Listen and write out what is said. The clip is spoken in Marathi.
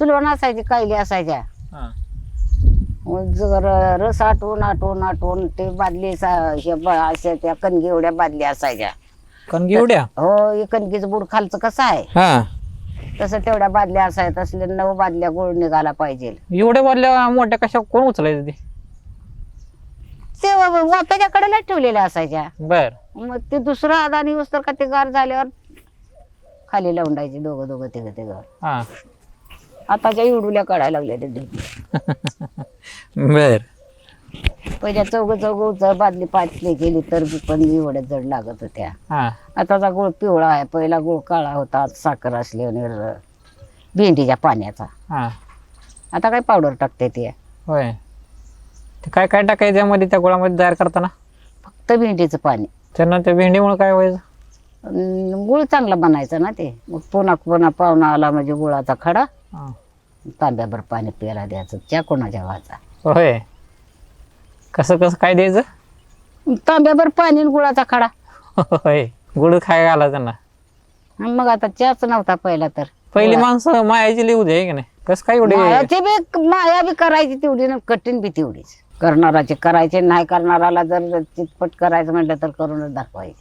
चुलवण असायची कायली असायच्या. हा. मग जर रस आटवून आटवून आटवून ते बादली सा- हे ब- अशा त्या कणगी एवढ्या बादल्या असायच्या. कणगी एवढ्या? हो हे कणकीचं बुड खालचं कसं आहे? हा. तसं तेवढ्या बादल्या असायत असले नऊ बादल्या गोळ निघाला पाहिजे. एवढ्या बादल्या मोठ्या कशा कोण उचलायचं ते? ते वा- कडेला ठेवलेल्या असायच्या. बर. मग ते दुसरं अदानी तर का ते गार झाल्यावर खाली लावून दोघं दोघं तिघं तिघं. हा. आताच्या इवडुल्या काढायला लागल्या ते ढेप. बर. पहिल्या चौघ चौघ उचल बादली पाचली गेली तर बी पण एवढ्या जड लागत होत्या. हा. आताचा गुळ पिवळा आहे पहिला गुळ काळा होता आता साखर असल्याने भेंडीच्या पाण्याचा. हा. आता काय पावडर टाकते ते? होय. ते काय काय टाकायचं त्यामध्ये त्या गुळामध्ये तयार करताना? फक्त भेंडीचं पाणी. त्यांना त्या भेंडीमुळे काय व्हायचं? अन गुळ चांगला बनायचा ना ते. मग पुन्हा पुन्हा पाहुणा आला म्हणजे गुळाचा खडा. तांब्याभर पाणी प्यायला द्यायचं. त्या कोणाच्या व्हायचा होय. कसं कसं काय द्यायचं? तांब्याभर पाणी आणि गुळाचा खडा. होय. गुळ खाय घाला त्यांना. आणि मग आता चहाच नव्हता पहिला तर. पहिली माणसं मायाची लिहू दे की नाही? कसं काय एवढे मायाची बी माया बी करायची तेवढी ना कठीण बी तेवढीच. करणाराचे करायचे नाही करणाराला जर चितपट करायचं म्हटलं तर करूनच दाखवायचे.